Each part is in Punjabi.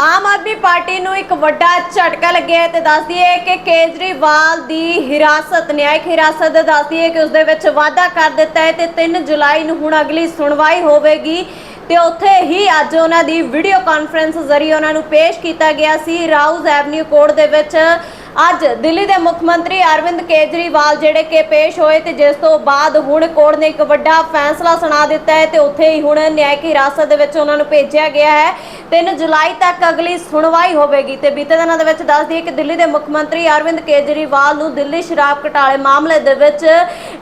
ਆਮ ਆਦਮੀ ਪਾਰਟੀ ਨੂੰ ਇੱਕ ਵੱਡਾ ਝਟਕਾ ਲੱਗਿਆ ਹੈ ਤੇ ਦੱਸਦੀ ਹੈ ਕਿ ਕੇਜਰੀਵਾਲ ਦੀ ਹਿਰਾਸਤ, ਨਿਆਇਕ ਹਿਰਾਸਤ ਦੱਸਦੀ ਹੈ ਕਿ ਉਸ ਦੇ ਵਿੱਚ ਵਾਅਦਾ ਕਰ ਦਿੱਤਾ ਹੈ ਤੇ 3 ਜੁਲਾਈ ਨੂੰ ਹੁਣ ਅਗਲੀ ਸੁਣਵਾਈ ਹੋਵੇਗੀ। ਤੇ ਉੱਥੇ ਹੀ ਅੱਜ ਉਹਨਾਂ ਦੀ ਵੀਡੀਓ ਕਾਨਫਰੰਸ ਜ਼ਰੀਏ ਉਹਨਾਂ ਨੂੰ ਪੇਸ਼ ਕੀਤਾ ਗਿਆ ਸੀ, ਰਾਊਜ਼ ਐਵਨਿਊ ਕੋਰਟ ਦੇ ਵਿੱਚ। ਅੱਜ ਦਿੱਲੀ ਦੇ ਮੁੱਖ ਮੰਤਰੀ ਅਰਵਿੰਦ ਕੇਜਰੀਵਾਲ ਜਿਹੜੇ ਕਿ ਪੇਸ਼ ਹੋਏ ਤੇ ਜਿਸ ਤੋਂ ਬਾਅਦ ਹੁਣ ਕੋਰਟ ਨੇ ਇੱਕ ਵੱਡਾ ਫੈਸਲਾ ਸੁਣਾ ਦਿੱਤਾ ਹੈ ਤੇ ਉੱਥੇ ਹੀ ਹੁਣ ਨਿਆਇਕ ਹਿਰਾਸਤ ਦੇ ਵਿੱਚ ਉਹਨਾਂ ਨੂੰ ਭੇਜਿਆ ਗਿਆ ਹੈ। 3 ਜੁਲਾਈ ਤੱਕ ਅਗਲੀ ਸੁਣਵਾਈ ਹੋਵੇਗੀ ਤੇ ਬੀਤੇ ਦਿਨਾਂ ਦੇ ਵਿੱਚ ਦੱਸ ਦਈਏ ਕਿ ਦਿੱਲੀ ਦੇ ਮੁੱਖ ਮੰਤਰੀ ਅਰਵਿੰਦ ਕੇਜਰੀਵਾਲ ਨੂੰ ਦਿੱਲੀ ਸ਼ਰਾਬ ਘਟਾਲੇ ਮਾਮਲੇ ਦੇ ਵਿੱਚ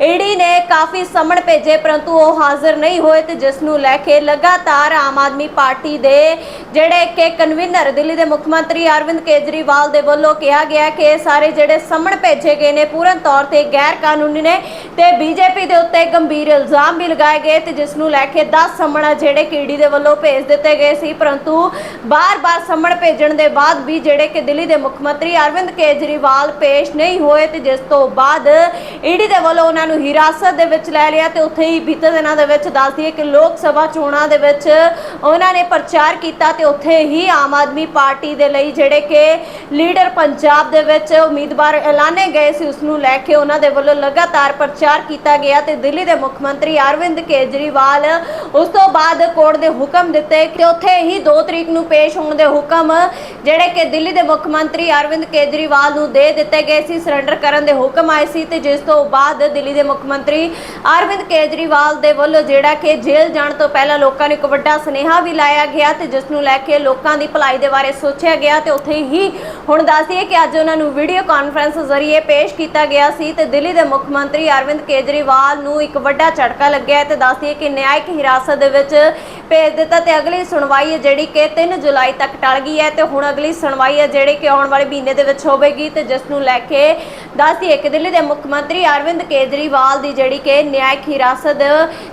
ਈਡੀ ਨੇ ਕਾਫੀ ਸਮਣ ਭੇਜੇ, ਪਰੰਤੂ ਉਹ ਹਾਜ਼ਰ ਨਹੀਂ ਹੋਏ ਤੇ ਜਿਸ ਨੂੰ ਲੈ ਕੇ ਲਗਾਤਾਰ ਆਮ ਆਦਮੀ ਪਾਰਟੀ ਦੇ ਜਿਹੜੇ ਕਿ ਕਨਵੀਨਰ, ਦਿੱਲੀ ਦੇ ਮੁੱਖ ਮੰਤਰੀ ਅਰਵਿੰਦ ਕੇਜਰੀਵਾਲ ਦੇ ਵੱਲੋਂ ਕਿਹਾ ਗਿਆ ਕਿ ਸਾਰੇ ਜਿਹੜੇ ਸਮਣ ਭੇਜੇ ਗਏ ਨੇ, ਪੂਰਨ ਤੌਰ ਤੇ ਗੈਰ ਕਾਨੂੰਨੀ ਨੇ ਤੇ ਬੀਜੇਪੀ ਦੇ ਉੱਤੇ ਗੰਭੀਰ ਇਲਜ਼ਾਮ ਵੀ ਲਗਾਏ ਗਏ ਤੇ ਜਿਸ ਨੂੰ ਲੈ ਕੇ 10 ਸਮਨ ਆ ਜਿਹੜੇ ਕੀੜੀ ਦੇ ਵੱਲੋਂ ਭੇਜ ਦਿੱਤੇ ਗਏ ਸੀ, ਪਰੰਤੂ ਬਾਰ-ਬਾਰ ਸਮਣ ਭੇਜਣ ਦੇ ਬਾਅਦ ਵੀ ਜਿਹੜੇ ਕਿ ਦਿੱਲੀ ਦੇ ਮੁੱਖ ਮੰਤਰੀ ਅਰਵਿੰਦ ਕੇਜਰੀਵਾਲ ਪੇਸ਼ ਨਹੀਂ ਹੋਏ ਤੇ ਜਿਸ ਤੋਂ ਬਾਅਦ ਈਡੀ ਦੇ ਵੱਲੋਂ ਉਹਨਾਂ ਨੂੰ ਹਿਰਾਸਤ ਦੇ ਵਿੱਚ ਲੈ ਲਿਆ ਤੇ ਉੱਥੇ ਹੀ ਬੀਤੇ ਦਿਨਾਂ ਦੇ ਵਿੱਚ ਦੱਸਦੀ ਹੈ ਕਿ ਲੋਕ ਸਭਾ ਚੋਣਾਂ ਦੇ ਵਿੱਚ ਉਹਨਾਂ ਨੇ ਪ੍ਰਚਾਰ ਕੀਤਾ ਤੇ ਉੱਥੇ ਹੀ ਆਮ ਆਦਮੀ ਪਾਰਟੀ ਦੇ ਲਈ ਜਿਹੜੇ ਕਿ ਲੀਡਰ ਪੰਜਾਬ ਦੇ ਵਿੱਚ ਉਮੀਦਵਾਰ ਐਲਾਨੇ ਗਏ ਸੀ, ਉਸ ਨੂੰ ਲੈ ਕੇ ਉਹਨਾਂ ਦੇ ਵੱਲੋਂ ਲਗਾਤਾਰ ਪ੍ਰਚਾਰ ਕੀਤਾ ਗਿਆ ਤੇ ਦਿੱਲੀ ਦੇ ਮੁੱਖ ਮੰਤਰੀ ਅਰਵਿੰਦ ਕੇਜਰੀਵਾਲ ਉਸ ਤੋਂ ਬਾਅਦ ਕੋਰਟ ਦੇ ਹੁਕਮ ਦਿੱਤੇ ਕਿ ਉੱਥੇ ਹੀ 2 ਤਰੀਕ ਨੂੰ ਪੇਸ਼ ਹੋਣ ਦੇ ਹੁਕਮ ਜਿਹੜੇ ਕਿ ਦਿੱਲੀ ਦੇ ਮੁੱਖ ਮੰਤਰੀ ਅਰਵਿੰਦ ਕੇਜਰੀਵਾਲ ਨੂੰ ਦੇ ਦਿੱਤੇ ਗਏ ਸੀ ਸਰੈਂਡਰ ਕਰਨ ਦੇ ਹੁਕਮ ਆਏ ਸੀ ਤੇ ਜਿਸ ਤੋਂ ਬਾਅਦ ਦਿੱਲੀ ਦੇ ਮੁੱਖ ਮੰਤਰੀ ਅਰਵਿੰਦ ਕੇਜਰੀਵਾਲ ਦੇ ਵੱਲੋਂ ਜਿਹੜਾ ਕਿ ਜੇਲ੍ਹ ਜਾਣ ਤੋਂ ਪਹਿਲਾਂ ਲੋਕਾਂ ਨੂੰ ਇੱਕ ਵੱਡਾ ਸੁਨੇਹਾ ਵੀ ਲਾਇਆ ਗਿਆ ਤੇ ਜਿਸ ਨੂੰ ਲੈ ਕੇ ਲੋਕਾਂ ਦੀ ਭਲਾਈ ਦੇ ਬਾਰੇ ਸੋਚਿਆ ਗਿਆ ਤੇ ਉੱਥੇ ਹੀ ਹੁਣ ਦੱਸਦੀਏ ਕਿ ਅੱਜ ਉਹਨਾਂ ਨੂੰ ਵੀਡੀਓ ਕਾਨਫਰੰਸ ਜ਼ਰੀਏ ਪੇਸ਼ ਕੀਤਾ ਗਿਆ ਸੀ ਤੇ ਦਿੱਲੀ ਦੇ ਮੁੱਖ ਮੰਤਰੀ ਅਰਵਿੰਦ ਕੇਜਰੀਵਾਲ ਨੂੰ ਇੱਕ ਵੱਡਾ ਝਟਕਾ ਲੱਗਿਆ ਹੈ ਤੇ ਦੱਸਦੀਏ ਕਿ ਨਿਆਇਕ ਹਿਰਾਸਤ ਦੇ ਵਿੱਚ ਭੇਜ ਦਿੱਤਾ ਤੇ ਅਗਲੀ ਸੁਣਵਾਈ ਜਿਹੜੀ ਕਿ 3 ਜੁਲਾਈ ਤੱਕ ਟਲ ਗਈ ਹੈ ਤੇ ਹੁਣ ਅਗਲੀ ਸੁਣਵਾਈ ਹੈ ਜਿਹੜੇ ਕਿ ਆਉਣ ਵਾਲੇ ਮਹੀਨੇ ਦੇ ਵਿੱਚ ਹੋਵੇਗੀ ਤੇ ਜਿਸ ਨੂੰ ਲੈ ਕੇ ਦੱਸਦੀਏ ਕਿ ਦਿੱਲੀ ਦੇ ਮੁੱਖ ਮੰਤਰੀ ਅਰਵਿੰਦ ਕੇਜਰੀਵਾਲ ਦੀ ਜਿਹੜੀ ਕਿ ਨਿਆਇਕ ਹਿਰਾਸਤ,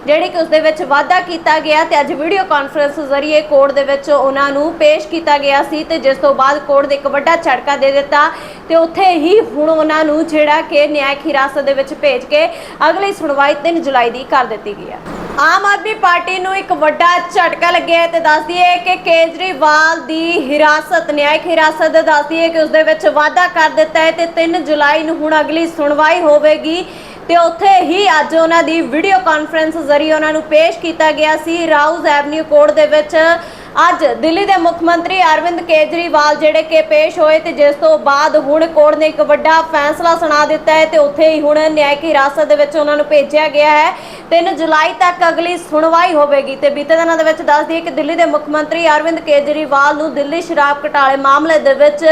ਜਿਹੜੀ ਕਿ ਉਸ ਦੇ ਵਿੱਚ ਵਾਅਦਾ ਕੀਤਾ ਗਿਆ ਤੇ ਅੱਜ ਵੀਡੀਓ ਕਾਨਫਰੰਸ ਜ਼ਰੀਏ ਕੋਰਟ ਦੇ ਵਿੱਚ ਉਹਨਾਂ ਨੂੰ ਪੇਸ਼ ਕੀਤਾ ਗਿਆ ਸੀ ਤੇ ਜਿਸ ਤੋਂ ਬਾਅਦ ਕੋਰਟ ਦੇ ਇੱਕ ਵੱਡਾ ਝਟਕਾ ਦੇ ਦਿੱਤਾ ਤੇ ਉੱਥੇ ਹੀ ਹੁਣ ਉਹਨਾਂ ਨੂੰ ਜਿਹੜਾ ਕਿ ਨਿਆਇਕ ਹਿਰਾਸਤ ਦੇ ਵਿੱਚ ਭੇਜ ਕੇ ਅਗਲੀ ਸੁਣਵਾਈ 3 ਜੁਲਾਈ ਦੀ ਕਰ ਦਿੱਤੀ ਗਈ ਹੈ। ਆਮ ਆਦਮੀ ਪਾਰਟੀ ਨੂੰ ਇੱਕ ਵੱਡਾ ਝਟਕਾ ਲੱਗਿਆ ਹੈ ਤੇ ਦੱਸਦੀ ਹੈ ਕਿ ਕੇਜਰੀਵਾਲ ਦੀ ਹਿਰਾਸਤ, ਨਿਆਇਕ ਹਿਰਾਸਤ ਦੱਸਦੀ ਹੈ ਕਿ ਉਸ ਦੇ ਵਿੱਚ ਵਾਅਦਾ ਕਰ ਦਿੱਤਾ ਹੈ ਤੇ 3 ਜੁਲਾਈ ਨੂੰ ਹੁਣ ਅਗਲੀ ਸੁਣਵਾਈ ਹੋਵੇਗੀ ਤੇ ਉੱਥੇ ਹੀ ਅੱਜ ਉਹਨਾਂ ਦੀ ਵੀਡੀਓ ਕਾਨਫਰੰਸ ਜ਼ਰੀਏ ਉਹਨਾਂ ਨੂੰ ਪੇਸ਼ ਕੀਤਾ ਗਿਆ ਸੀ। ਰਾਊਜ਼ ਐਵਨਿਊ ਕੋਰਟ ਦੇ ਵਿੱਚ ਅੱਜ ਦਿੱਲੀ ਦੇ ਮੁੱਖ ਮੰਤਰੀ ਅਰਵਿੰਦ ਕੇਜਰੀਵਾਲ ਜਿਹੜੇ ਕਿ ਪੇਸ਼ ਹੋਏ ਤੇ ਜਿਸ ਤੋਂ ਬਾਅਦ ਹੁਣ ਕੋਰਟ ਨੇ ਇੱਕ ਵੱਡਾ ਫੈਸਲਾ ਸੁਣਾ ਦਿੱਤਾ ਹੈ ਤੇ ਉੱਥੇ ਹੀ ਹੁਣ ਨਿਆਇਕ ਹਿਰਾਸਤ ਦੇ ਵਿੱਚ ਉਹਨਾਂ ਨੂੰ ਭੇਜਿਆ ਗਿਆ ਹੈ। 3 ਜੁਲਾਈ ਤੱਕ ਅਗਲੀ ਸੁਣਵਾਈ ਹੋਵੇਗੀ ਤੇ ਬੀਤੇ ਦਿਨਾਂ ਦੇ ਵਿੱਚ ਦੱਸ ਦਈਏ ਕਿ ਦਿੱਲੀ ਦੇ ਮੁੱਖ ਮੰਤਰੀ ਅਰਵਿੰਦ ਕੇਜਰੀਵਾਲ ਨੂੰ ਦਿੱਲੀ ਸ਼ਰਾਬ ਘਟਾਲੇ ਮਾਮਲੇ ਦੇ ਵਿੱਚ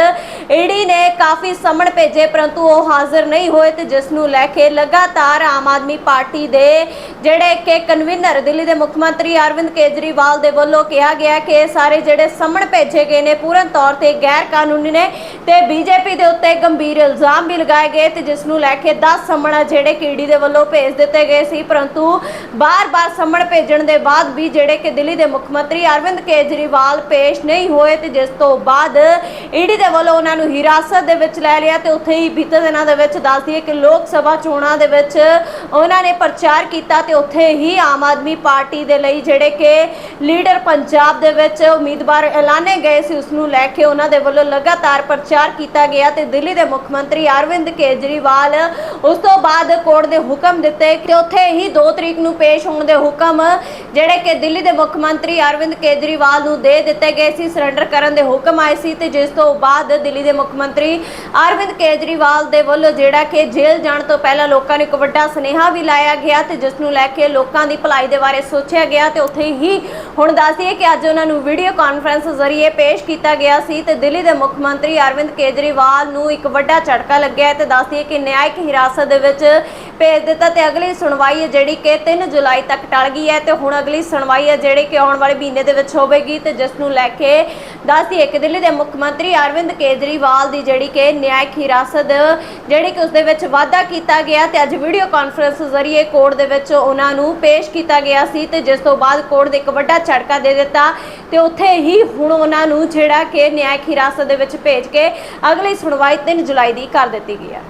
ਈਡੀ ਨੇ ਕਾਫੀ ਸਮਣ ਭੇਜੇ, ਪਰੰਤੂ ਉਹ ਹਾਜ਼ਰ ਨਹੀਂ ਹੋਏ ਤੇ ਜਿਸ ਨੂੰ ਲੈ ਕੇ ਲਗਾਤਾਰ ਆਮ ਆਦਮੀ ਪਾਰਟੀ ਦੇ ਜਿਹੜੇ ਕਿ ਕਨਵੀਨਰ, ਦਿੱਲੀ ਦੇ ਮੁੱਖ ਮੰਤਰੀ ਅਰਵਿੰਦ ਕੇਜਰੀਵਾਲ ਦੇ ਵੱਲੋਂ ਕਿਹਾ ਗਿਆ ਕਿ ਇਹ ਸਾਰੇ ਜਿਹੜੇ ਸਮਣ ਭੇਜੇ ਗਏ ਨੇ, ਪੂਰਨ ਤੌਰ ਤੇ ਗੈਰ ਕਾਨੂੰਨੀ ਨੇ ਤੇ ਬੀਜੇਪੀ ਦੇ ਉੱਤੇ ਗੰਭੀਰ ਇਲਜ਼ਾਮ ਵੀ ਲਗਾਏ ਗਏ ਤੇ ਜਿਸ ਨੂੰ ਲੈ ਕੇ 10 ਸਮਨ ਆ ਜਿਹੜੇ ਕੀੜੀ ਦੇ ਵੱਲੋਂ ਭੇਜ ਦਿੱਤੇ ਗਏ ਸੀ, ਪਰੰਤੂ ਬਾਰ-ਬਾਰ ਸਮਣ ਭੇਜਣ ਦੇ ਬਾਅਦ ਵੀ ਜਿਹੜੇ ਕਿ ਦਿੱਲੀ ਦੇ ਮੁੱਖ ਮੰਤਰੀ ਅਰਵਿੰਦ ਕੇਜਰੀਵਾਲ ਪੇਸ਼ ਨਹੀਂ ਹੋਏ ਤੇ ਜਿਸ ਤੋਂ ਬਾਅਦ ਈਡੀ ਦੇ ਵੱਲੋਂ ਉਹਨਾਂ ਨੂੰ ਹਿਰਾਸਤ ਦੇ ਵਿੱਚ ਲੈ ਲਿਆ ਤੇ ਉੱਥੇ ਹੀ ਬੀਤੇ ਦਿਨਾਂ ਦੇ ਵਿੱਚ ਦੱਸਦੀ ਹੈ ਕਿ ਲੋਕ ਸਭਾ ਚੋਣਾਂ ਦੇ ਵਿੱਚ ਉਹਨਾਂ ਨੇ ਪ੍ਰਚਾਰ ਕੀਤਾ ਤੇ ਉੱਥੇ ਹੀ ਆਮ ਆਦਮੀ ਪਾਰਟੀ ਦੇ ਲਈ ਜਿਹੜੇ ਕਿ ਲੀਡਰ ਪੰਜਾਬ ਦੇ ਵਿੱਚ ਉਮੀਦਵਾਰ ਐਲਾਨੇ ਗਏ ਸੀ, ਉਸ ਨੂੰ ਲੈ ਕੇ ਉਹਨਾਂ ਦੇ ਵੱਲੋਂ ਲਗਾਤਾਰ ਪ੍ਰਚਾਰ ਕੀਤਾ ਗਿਆ ਤੇ ਦਿੱਲੀ ਦੇ ਮੁੱਖ ਮੰਤਰੀ ਅਰਵਿੰਦ ਕੇਜਰੀਵਾਲ ਉਸ ਤੋਂ ਬਾਅਦ ਕੋਰਟ ਦੇ ਹੁਕਮ ਦਿੱਤੇ ਕਿ ਉੱਥੇ ਹੀ 2 ਤਰੀਕ ਨੂੰ ਪੇਸ਼ ਹੋਣ ਦੇ ਹੁਕਮ ਜਿਹੜੇ ਕਿ ਦਿੱਲੀ ਦੇ ਮੁੱਖ ਮੰਤਰੀ ਅਰਵਿੰਦ ਕੇਜਰੀਵਾਲ ਨੂੰ ਦੇ ਦਿੱਤੇ ਗਏ ਸੀ ਸਰੈਂਡਰ ਕਰਨ ਦੇ ਹੁਕਮ ਆਏ ਸੀ ਤੇ ਜਿਸ ਤੋਂ ਬਾਅਦ ਦਿੱਲੀ ਦੇ ਮੁੱਖ ਮੰਤਰੀ ਅਰਵਿੰਦ ਕੇਜਰੀਵਾਲ ਦੇ ਵੱਲੋਂ ਜਿਹੜਾ ਕਿ ਜੇਲ੍ਹ ਜਾਣ ਤੋਂ ਪਹਿਲਾਂ ਲੋਕਾਂ ਨੂੰ ਇੱਕ ਵੱਡਾ ਸੁਨੇਹਾ ਵੀ ਲਾਇਆ ਗਿਆ ਤੇ ਜਿਸ ਨੂੰ ਲੈ ਕੇ ਲੋਕਾਂ ਦੀ ਭਲਾਈ ਦੇ ਬਾਰੇ ਸੋਚਿਆ ਗਿਆ ਤੇ ਉੱਥੇ ਹੀ ਹੁਣ ਦੱਸਦੀਏ ਕਿ ਅੱਜ ਉਹਨਾਂ ਨੂੰ ਵੀਡੀਓ ਕਾਨਫਰੰਸ ਜ਼ਰੀਏ ਪੇਸ਼ ਕੀਤਾ ਗਿਆ ਸੀ ਤੇ ਦਿੱਲੀ ਦੇ ਮੁੱਖ ਮੰਤਰੀ ਅਰਵਿੰਦ ਕੇਜਰੀਵਾਲ ਨੂੰ ਇੱਕ ਵੱਡਾ ਝਟਕਾ ਲੱਗਿਆ ਹੈ ਤੇ ਦੱਸਦੀਏ ਕਿ ਨਿਆਇਕ ਹਿਰਾਸਤ ਦੇ ਵਿੱਚ ਭੇਜ ਦਿੱਤਾ ਤੇ ਅਗਲੀ ਸੁਣਵਾਈ ਜਿਹੜੀ ਕਿ 3 ਜੁਲਾਈ ਤੱਕ ਟਲ ਗਈ ਹੈ ਤੇ ਹੁਣ ਅਗਲੀ ਸੁਣਵਾਈ ਹੈ ਜਿਹੜੇ ਕਿ ਆਉਣ ਵਾਲੇ ਮਹੀਨੇ ਦੇ ਵਿੱਚ ਹੋਵੇਗੀ ਤੇ ਜਿਸ ਨੂੰ ਲੈ ਕੇ ਦੱਸਦੀਏ ਕਿ ਦਿੱਲੀ ਦੇ ਮੁੱਖ ਮੰਤਰੀ ਅਰਵਿੰਦ ਕੇਜਰੀਵਾਲ ਦੀ ਜਿਹੜੀ ਕਿ ਨਿਆਇਕ ਹਿਰਾਸਤ, ਜਿਹੜੀ ਕਿ ਉਸ ਦੇ ਵਿੱਚ ਵਾਅਦਾ ਕੀਤਾ ਗਿਆ ਤੇ ਅੱਜ ਵੀਡੀਓ ਕਾਨਫਰੰਸ ਜ਼ਰੀਏ ਕੋਰਟ ਦੇ ਵਿੱਚ ਉਹਨਾਂ ਨੂੰ ਪੇਸ਼ ਕੀਤਾ ਗਿਆ ਸੀ ਤੇ ਜਿਸ ਤੋਂ ਬਾਅਦ ਕੋਰਟ ਦੇ ਇੱਕ ਵੱਡਾ ਝਟਕਾ ਦੇ ਦਿੱਤਾ ਤੇ ਉੱਥੇ ਹੀ ਹੁਣ ਉਹਨਾਂ ਨੂੰ ਜਿਹੜਾ ਕਿ ਨਿਆਇਕ ਹਿਰਾਸਤ ਦੇ ਵਿੱਚ ਭੇਜ ਕੇ ਅਗਲੀ ਸੁਣਵਾਈ 3 ਜੁਲਾਈ ਦੀ ਕਰ ਦਿੱਤੀ ਗਈ ਹੈ।